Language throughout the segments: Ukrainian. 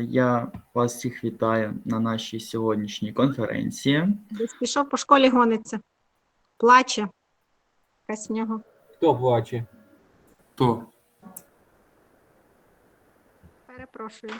Я вас всіх вітаю на нашій сьогоднішній конференції. Десь пішов по школі гониться. Плаче. Якась в нього. Хто плаче? То Перепрошую.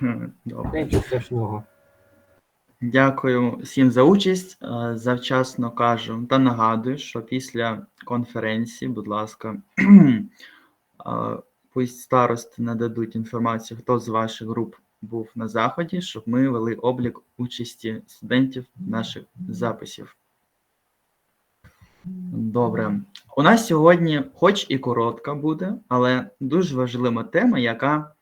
Добре. Страшного. Дякую всім за участь. Е, Завчасно кажу та нагадую, що після конференції, будь ласка, е, пусть старости нададуть інформацію, хто з ваших груп був на заході, щоб ми вели облік участі студентів наших записів. Добре. У нас сьогодні, хоч і коротка буде, але дуже важлива тема, яка,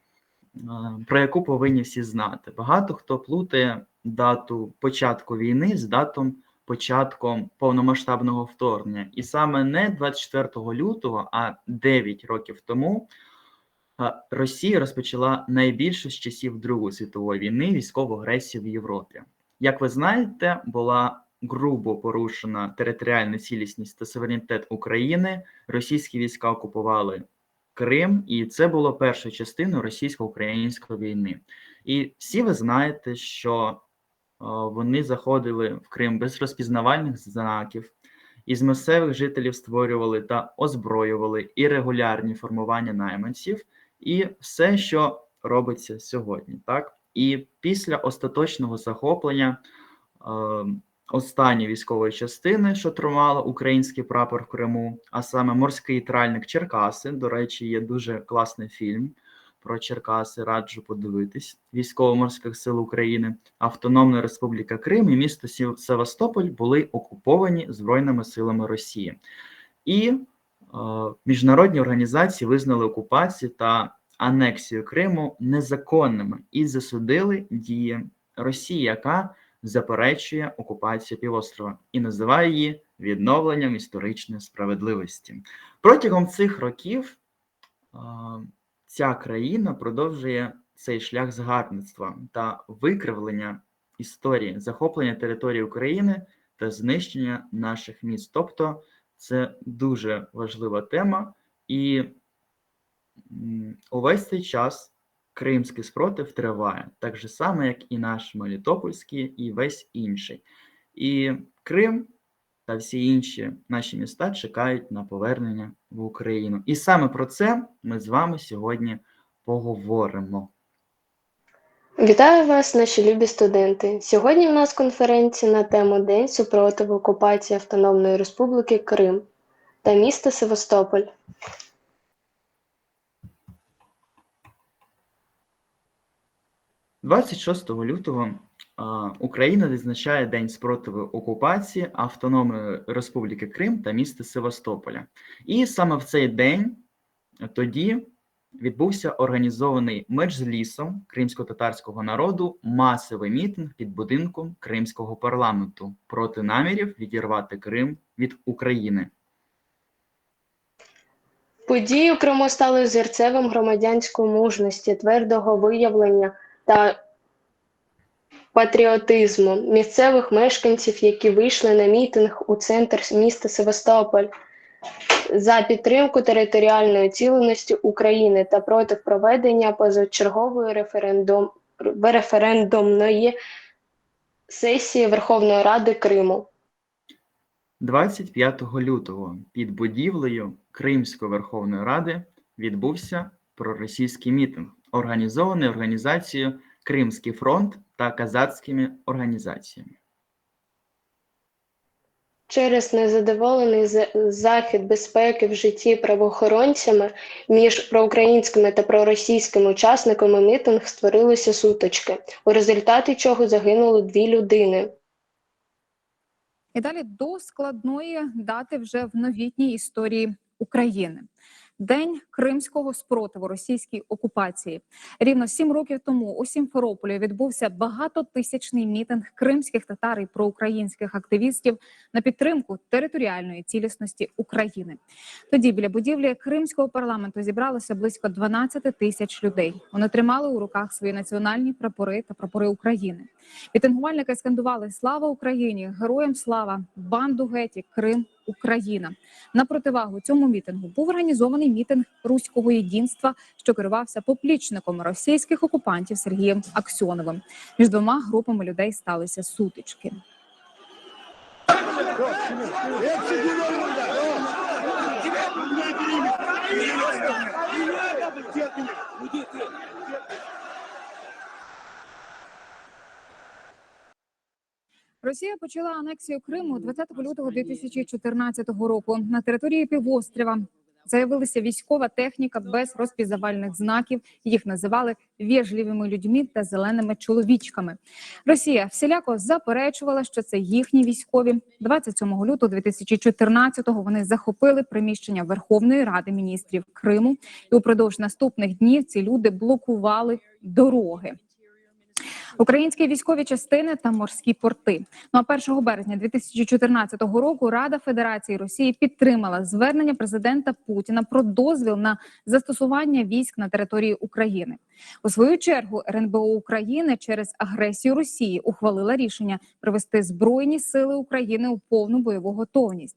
е, про яку повинні всі знати. Багато хто плутає дату початку війни з датом початком повномасштабного вторгнення. І саме не 24 лютого, а 9 років тому Росія розпочала найбільшу з часів Другої світової війни військову агресію в Європі. Як ви знаєте, була грубо порушена територіальна цілісність та суверенітет України. Російські війська окупували Крим, і це було першою частиною російсько-української війни. І всі ви знаєте, що е, вони заходили в Крим без розпізнавальних знаків, із місцевих жителів створювали та озброювали і регулярні формування найманців, і все, що робиться сьогодні, так і після остаточного захоплення е, останньої військової частини, що тримала український прапор в Криму, а саме морський тральник Черкаси. До речі, є дуже класний фільм про Черкаси. Раджу подивитись військово-морських сил України, Автономна Республіка Крим і місто Сів- Севастополь були окуповані збройними силами Росії. І міжнародні організації визнали окупацію та анексію Криму незаконними і засудили дії Росії, яка заперечує окупацію півострова і називає її відновленням історичної справедливості. Протягом цих років е, ця країна продовжує цей шлях згарбництва та викривлення історії, захоплення території України та знищення наших міст. Тобто це дуже важлива тема, і увесь цей час кримський спротив триває, так же само, як і наш Мелітопольський, і весь інший. І Крим та всі інші наші міста чекають на повернення в Україну. І саме про це ми з вами сьогодні поговоримо. Вітаю вас, наші любі студенти. Сьогодні в нас конференція на тему День супротиву окупації Автономної Республіки Крим та міста Севастополь. – 26 лютого Україна відзначає День спротиву окупації Автономної Республіки Крим та міста Севастополя. І саме в цей день тоді відбувся організований меджлісом кримсько-татарського народу масовий мітинг під будинком Кримського парламенту проти намірів відірвати Крим від України. Події у Криму стали зірцевим громадянської мужності, твердого виявлення та патріотизму місцевих мешканців, які вийшли на мітинг у центр міста Севастополь за підтримку територіальної ціленості України та проти проведення позачергової референдум, референдумної сесії Верховної Ради Криму. 25 лютого під будівлею Кримської Верховної Ради відбувся проросійський мітинг, організований організацією Кримський фронт та казацькими організаціями. Через незадоволений захід безпеки в житті правоохоронцями між проукраїнськими та проросійськими учасниками мітинг створилися сутички, у результаті чого загинули дві людини. І далі до складної дати вже в новітній історії України. День кримського спротиву російській окупації. Рівно сім років тому у Сімферополі відбувся багатотисячний мітинг кримських татар і проукраїнських активістів на підтримку територіальної цілісності України. Тоді біля будівлі Кримського парламенту зібралося близько 12 тисяч людей. Вони тримали у руках свої національні прапори та прапори України. Мітингувальники скандували Слава Україні! Героям слава! Банду геті! Крим Україна. На противагу цьому мітингу був організований мітинг руського єдинства, що керувався поплічником російських окупантів Сергієм Аксьоновим. Між двома групами людей сталися сутички. Росія почала анексію Криму 20 лютого 2014 року на території півострова. Заявилася військова техніка без розпізнавальних знаків. Їх називали вежливими людьми та зеленими чоловічками. Росія всіляко заперечувала, що це їхні військові. 27 лютого 2014-го вони захопили приміщення Верховної Ради міністрів Криму, і упродовж наступних днів ці люди блокували дороги. Українські військові частини та морські порти. Ну а 1 березня 2014 року Рада Федерації Росії підтримала звернення президента Путіна про дозвіл на застосування військ на території України. У свою чергу РНБО України через агресію Росії ухвалила рішення привести збройні сили України у повну бойову готовність.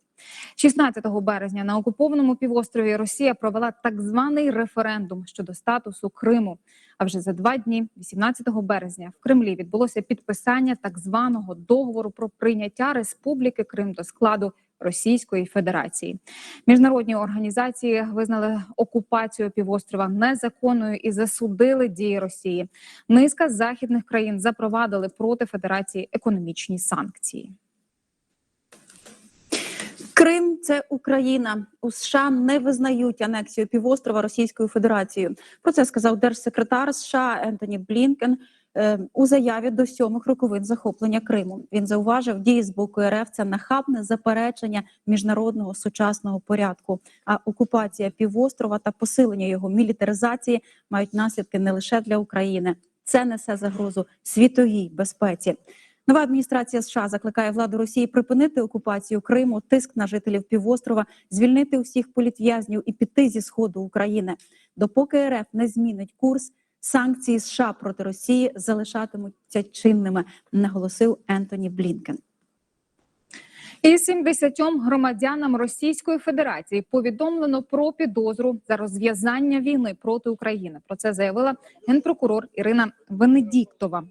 16 березня на окупованому півострові Росія провела так званий референдум щодо статусу Криму. А вже за два дні, 18 березня, в Кремлі відбулося підписання так званого договору про прийняття Республіки Крим до складу Російської Федерації. Міжнародні організації визнали окупацію півострова незаконною і засудили дії Росії. Низка західних країн запровадили проти Федерації економічні санкції. Крим це Україна. У США не визнають анексію півострова Російською Федерацією. Про це сказав держсекретар США Ентоні Блінкен е, у заяві до сьомих роковин захоплення Криму. Він зауважив, дії з боку РФ це нахабне заперечення міжнародного сучасного порядку. А окупація півострова та посилення його мілітаризації мають наслідки не лише для України. Це несе загрозу світовій безпеці. Нова адміністрація США закликає владу Росії припинити окупацію Криму, тиск на жителів півострова, звільнити усіх політв'язнів і піти зі сходу України. Допоки РФ не змінить курс, санкції США проти Росії залишатимуться чинними, наголосив Ентоні Блінкен. І 70 громадянам Російської Федерації повідомлено про підозру за розв'язання війни проти України. Про це заявила генпрокурор Ірина Венедіктова.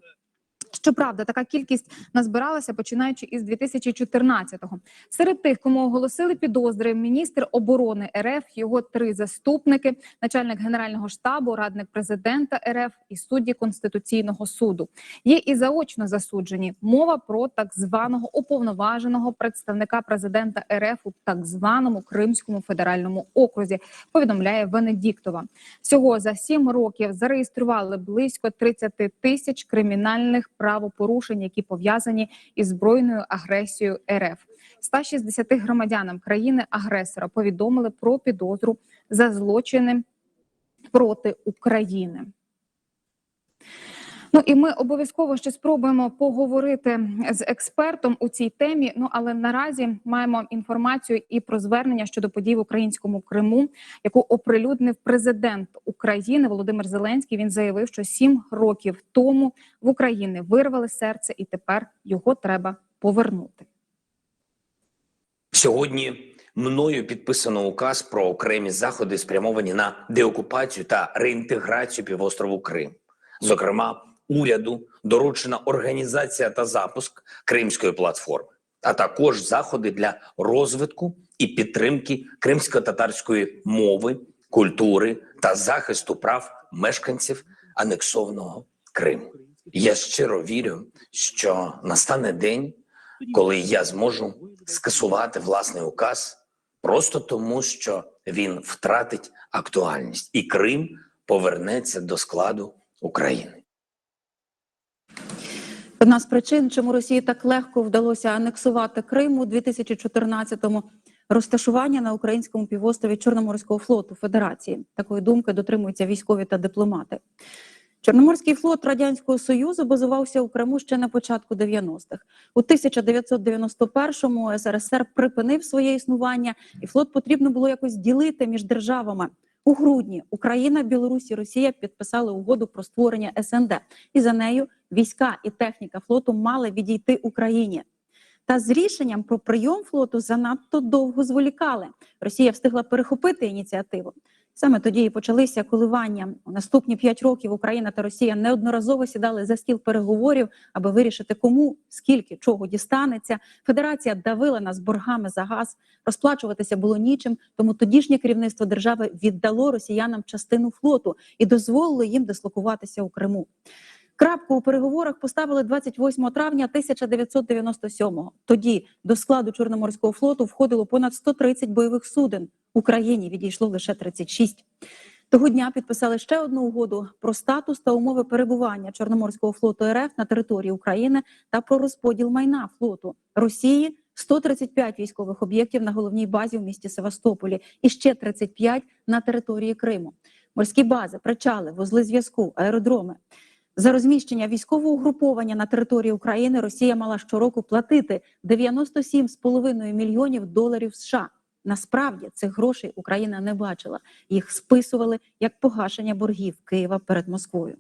Щоправда, така кількість назбиралася починаючи із 2014-го. Серед тих, кому оголосили підозри, міністр оборони РФ, його три заступники, начальник генерального штабу, радник президента РФ і судді конституційного суду. Є і заочно засуджені. Мова про так званого уповноваженого представника президента РФ у так званому Кримському федеральному окрузі. Повідомляє Венедіктова. Всього за сім років зареєстрували близько 30 тисяч кримінальних правопорушень, які пов'язані із збройною агресією РФ. 160 громадянам країни-агресора повідомили про підозру за злочини проти України. Ну і ми обов'язково ще спробуємо поговорити з експертом у цій темі. Ну але наразі маємо інформацію і про звернення щодо подій в українському Криму, яку оприлюднив президент України Володимир Зеленський. Він заявив, що сім років тому в Україні вирвали серце, і тепер його треба повернути. Сьогодні мною підписано указ про окремі заходи, спрямовані на деокупацію та реінтеграцію півострову Крим. Зокрема, уряду доручена організація та запуск Кримської платформи, а також заходи для розвитку і підтримки кримсько-татарської мови, культури та захисту прав мешканців анексованого Криму. Я щиро вірю, що настане день, коли я зможу скасувати власний указ просто тому, що він втратить актуальність, і Крим повернеться до складу України. Одна з причин, чому Росії так легко вдалося анексувати Крим у 2014-му – розташування на українському півострові Чорноморського флоту Федерації. Такої думки дотримуються військові та дипломати. Чорноморський флот Радянського Союзу базувався у Криму ще на початку 90-х. У 1991-му СРСР припинив своє існування, і флот потрібно було якось ділити між державами. У грудні Україна, Білорусь і Росія підписали угоду про створення СНД, і за нею війська і техніка флоту мали відійти Україні. Та з рішенням про прийом флоту занадто довго зволікали. Росія встигла перехопити ініціативу. Саме тоді і почалися коливання. У наступні п'ять років Україна та Росія неодноразово сідали за стіл переговорів, аби вирішити, кому скільки чого дістанеться. Федерація давила нас боргами за газ. Розплачуватися було нічим. Тому тодішнє керівництво держави віддало росіянам частину флоту і дозволило їм дислокуватися у Криму. Крапку у переговорах поставили 28 травня 1997-го. Тоді до складу Чорноморського флоту входило понад 130 бойових суден. Україні відійшло лише 36. Того дня підписали ще одну угоду про статус та умови перебування Чорноморського флоту РФ на території України та про розподіл майна флоту Росії. 135 військових об'єктів на головній базі в місті Севастополі і ще 35 на території Криму. Морські бази, причали, вузли зв'язку, аеродроми. За розміщення військового угруповання на території України Росія мала щороку платити 97,5 мільйонів доларів США. Насправді цих грошей Україна не бачила. Їх списували як погашення боргів Києва перед Москвою.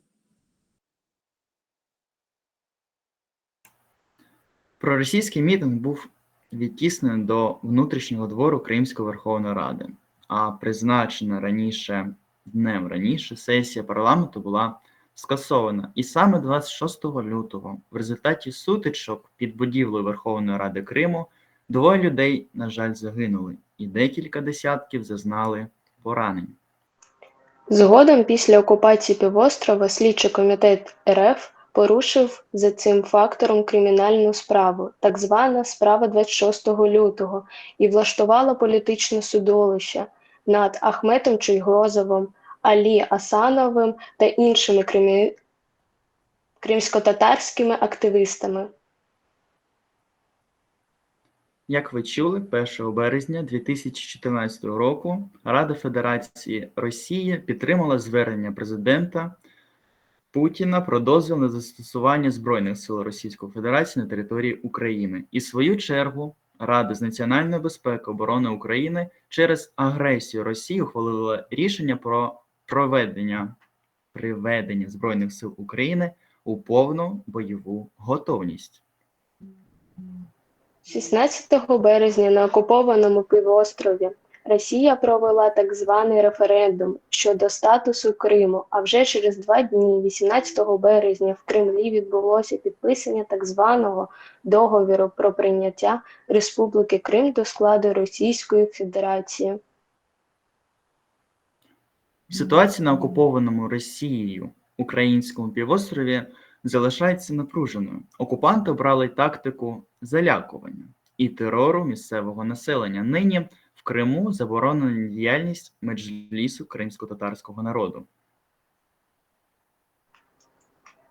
Проросійський мітинг був відтіснений до внутрішнього двору Кримської Верховної Ради, а призначена раніше днем раніше сесія парламенту була скасована. І саме 26 лютого в результаті сутичок під будівлею Верховної Ради Криму двоє людей, на жаль, загинули, і декілька десятків зазнали поранень. Згодом, після окупації півострова, слідчий комітет РФ порушив за цим фактором кримінальну справу, так звана справа 26 лютого, і влаштувала політичне судилище над Ахметом Чийгозовим, Алі Асановим та іншими кримі... кримськотатарськими активістами. Як ви чули, 1 березня 2014 року Рада Федерації Росії підтримала звернення президента Путіна про дозвіл на застосування Збройних сил Російської Федерації на території України. І в свою чергу Рада з національної безпеки оборони України через агресію Росії ухвалила рішення про проведення приведення Збройних сил України у повну бойову готовність. 16 березня на окупованому півострові Росія провела так званий референдум щодо статусу Криму, а вже через два дні, 18 березня, в Кремлі відбулося підписання так званого договіру про прийняття Республіки Крим до складу Російської Федерації. Ситуація на окупованому Росією українському півострові залишається напруженою. Окупанти обрали тактику залякування і терору місцевого населення. Нині в Криму заборонена діяльність меджлісу кримсько-татарського народу.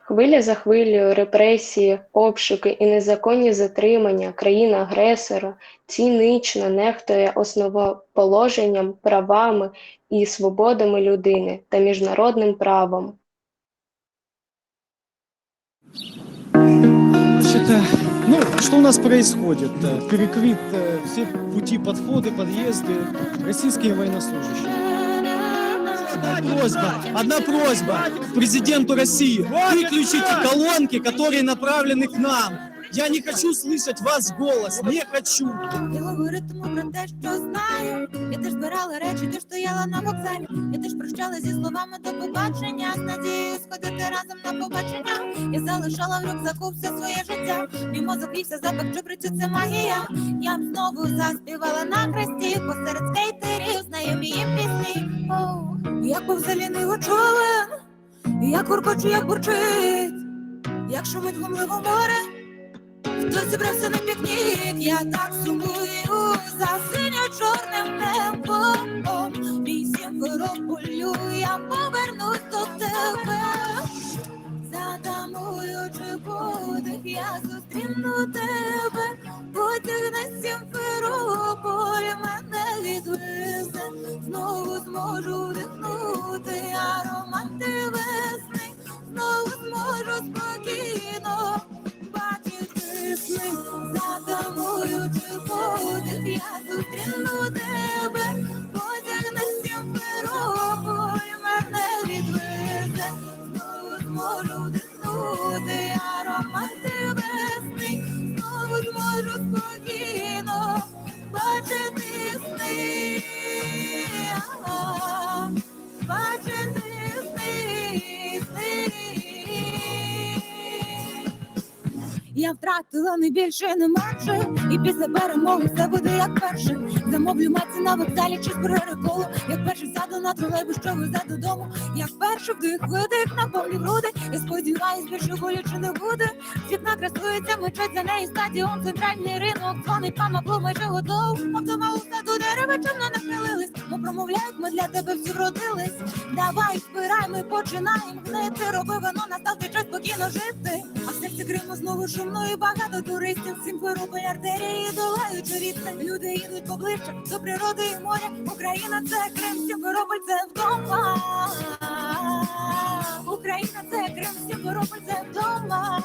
Хвиля за хвилею репресії, обшуки і незаконні затримання країни-агресора цінично нехтує основоположенням, правами і свободами людини та міжнародним правом. Значит, ну, что у нас происходит? Э, Перекрыт э, все пути подходы, подъезды российские военнослужащие. Одна просьба, одна просьба к президенту России. Выключите колонки, которые направлены к нам. Я не хочу слышать вас голос, не хочу. Я говоритиму про те, що знаю. Я теж збирала речі, ти стояла на вокзалі. Я теж прощала зі словами до побачення. З надією сходити разом на побачення. Я залишала в рюкзаку все своє життя. Мій мозок вівся запах чубрицю, це магія. Я б знову заспівала на хресті посеред скейтерів, знайомі їм пісні. Оу, як повзаліниво човен, як уркочу, як бурчить, як шумить глумливо море. Хтось зібрався на пікнік, я так сумую за синьо-чорним небом. Мій Сімферополю, я повернусь до тебе. Затамуючи подих, я зустріну тебе. Потяг на Сімферополь мене відвезе. Знову зможу вдихнути аромати весни. Знову зможу спокійно знову зможу Я втратила не більше, не менше. І після перемоги все буде як перше. Замовлю маці на вокзалі чи з переколу. Як перший сяду на тролейбус, що везе додому. Як перший вдих, видих на повні груди. Я сподіваюсь, більше боляче не буде. Світ накрасується, мечать за неї стадіон, центральний ринок, дзвонить мама, блу майже готов. Автома у саду дерева чомно нахилились. Бо промовляють, ми для тебе всі вродились. Давай, спирай, ми починаємо гнити. Роби вино, настав час спокійно жити. А в серці Криму знову шумно і багато туристів. Сімферополь артерії долають відстань. Люди їдуть поближче до природи і моря. Україна це Крим, Сімферополь це вдома. Україна це Крим, Сімферополь це вдома.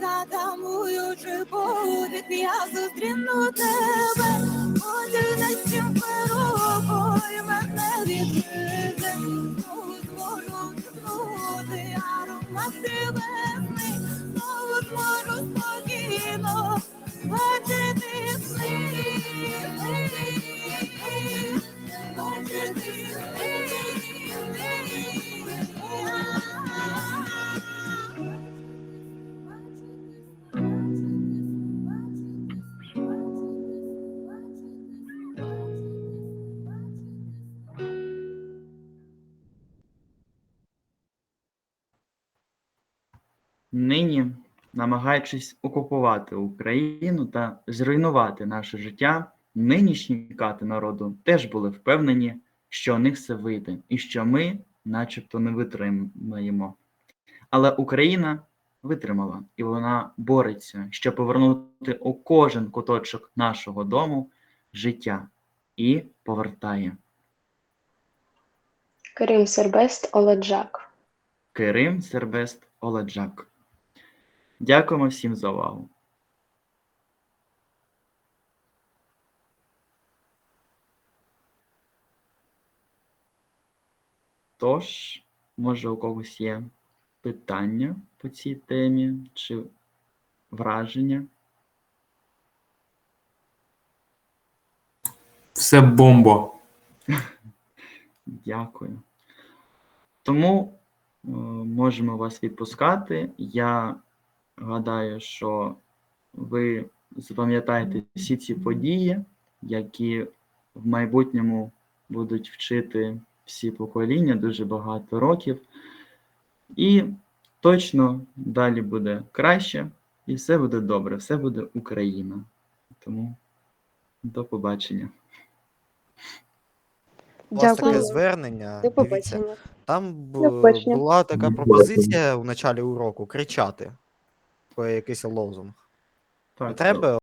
Затамуючи подих, я зустріну тебе. Весни. Знову зможу спокійно бачити сни. Нині, намагаючись окупувати Україну та зруйнувати наше життя, нинішні кати народу теж були впевнені, що у них все вийде, і що ми, начебто, не витримаємо. Але Україна витримала, і вона бореться, щоб повернути у кожен куточок нашого дому життя і повертає. Крим Сербест Оладжак. Керим Сербест Оладжак. Дякуємо всім за увагу. Тож, може, у когось є питання по цій темі чи враження? Все бомба. Дякую. Тому е, можемо вас відпускати. Я гадаю, що ви запам'ятаєте всі ці події, які в майбутньому будуть вчити всі покоління дуже багато років. І точно далі буде краще, і все буде добре, все буде Україна. Тому до побачення. У вас таке Дякую. звернення. До Дивіться, там б- До побачення. була така пропозиція у началі уроку кричати. Якийсь лозунг. Не Так, треба